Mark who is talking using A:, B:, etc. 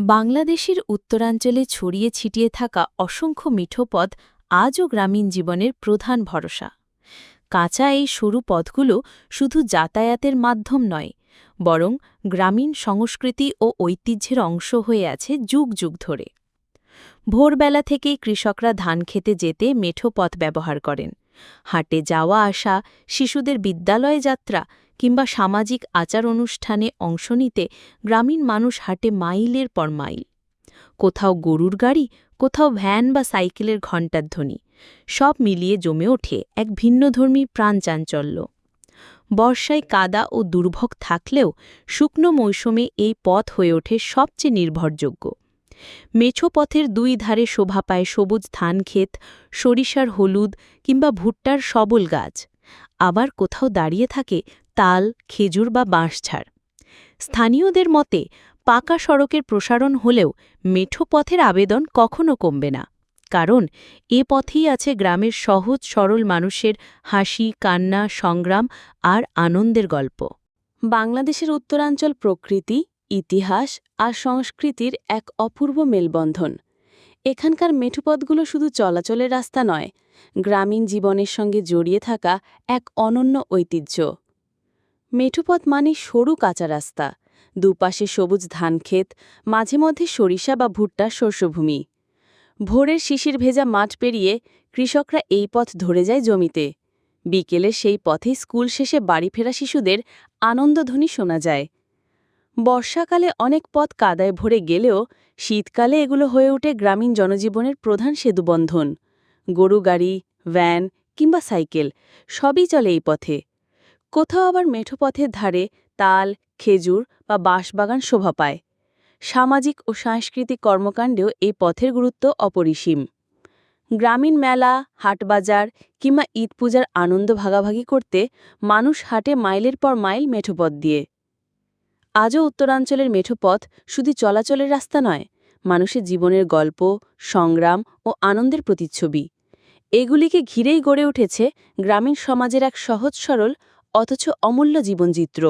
A: বাংলাদেশের উত্তরাঞ্চলে ছড়িয়ে ছিটিয়ে থাকা অসংখ্য মিঠো পথ আজও গ্রামীণ জীবনের প্রধান ভরসা। কাঁচা এই সরু পথগুলো শুধু যাতায়াতের মাধ্যম নয়, বরং গ্রামীণ সংস্কৃতি ও ঐতিহ্যের অংশ হয়ে আছে যুগ যুগ ধরে। ভোরবেলা থেকেই কৃষকরা ধান খেতে যেতে মেঠো পথ ব্যবহার করেন। হাটে যাওয়া আসা, শিশুদের বিদ্যালয়ে যাত্রা কিংবা সামাজিক আচার অনুষ্ঠানে অংশ নিতে গ্রামীণ মানুষ হাটে মাইলের পর মাইল। কোথাও গরুর গাড়ি, কোথাও ভ্যান বা সাইকেলের ঘণ্টার ধ্বনি। সব মিলিয়ে জমে ওঠে এক ভিন্নধর্মী প্রাণচাঞ্চল্য বর্ষায় কাদা ও দুর্ভোগ থাকলেও শুকনো মৌসুমে এই পথ হয়ে ওঠে সবচেয়ে নির্ভরযোগ্য। মেছো পথের দুই ধারে শোভা পায় সবুজ ধানক্ষেত, সরিষার হলুদ কিংবা ভুট্টার সবল গাছ। আবার কোথাও দাঁড়িয়ে থাকে তাল, খেজুর বা বাঁশঝাড় স্থানীয়দের মতে, পাকা সড়কের প্রসারণ হলেও মেঠো পথের আবেদন কখনো কমবে না। কারণ, এ পথেই আছে গ্রামের সহজ সরল মানুষের হাসি, কান্না, সংগ্রাম আর আনন্দের গল্প।
B: বাংলাদেশের উত্তরাঞ্চল প্রকৃতি, ইতিহাস আর সংস্কৃতির এক অপূর্ব মেলবন্ধন। এখানকার মেঠুপথগুলো শুধু চলাচলের রাস্তা নয়, গ্রামীণ জীবনের সঙ্গে জড়িয়ে থাকা এক অনন্য ঐতিহ্য। মেঠুপথ মানে সরু কাঁচা রাস্তা, দুপাশে সবুজ ধানক্ষেত মাঝে মধ্যে সরিষা বা ভুট্টার শস্যভূমি। ভোরের শিশির ভেজা মাঠ পেরিয়ে কৃষকরা এই পথ ধরে যায় জমিতে। বিকেলে সেই পথে স্কুল শেষে বাড়ি ফেরা শিশুদের আনন্দধ্বনি শোনা যায়। বর্ষাকালে অনেক পথ কাদায় ভরে গেলেও শীতকালে এগুলো হয়ে ওঠে গ্রামীণ জনজীবনের প্রধান সেতুবন্ধন। গরু গাড়ি, ভ্যান কিংবা সাইকেল, সবই চলে এই পথে। কোথাও আবার মেঠো পথের ধারে তাল, খেজুর বা বাঁশবাগান শোভা পায়। সামাজিক ও সাংস্কৃতিক কর্মকাণ্ডেও এই পথের গুরুত্ব অপরিসীম। গ্রামীণ মেলা, হাটবাজার কিংবা ঈদ পূজার আনন্দ ভাগাভাগি করতে মানুষ হাটে মাইলের পর মাইল মেঠোপথ দিয়ে। আজও উত্তরাঞ্চলের মেঠোপথ শুধু চলাচলের রাস্তা নয়, মানুষের জীবনের গল্প, সংগ্রাম ও আনন্দের প্রতিচ্ছবি। এগুলিকে ঘিরেই গড়ে উঠেছে গ্রামীণ সমাজের এক সহজ সরল, অথচ অমূল্য জীবনচিত্র।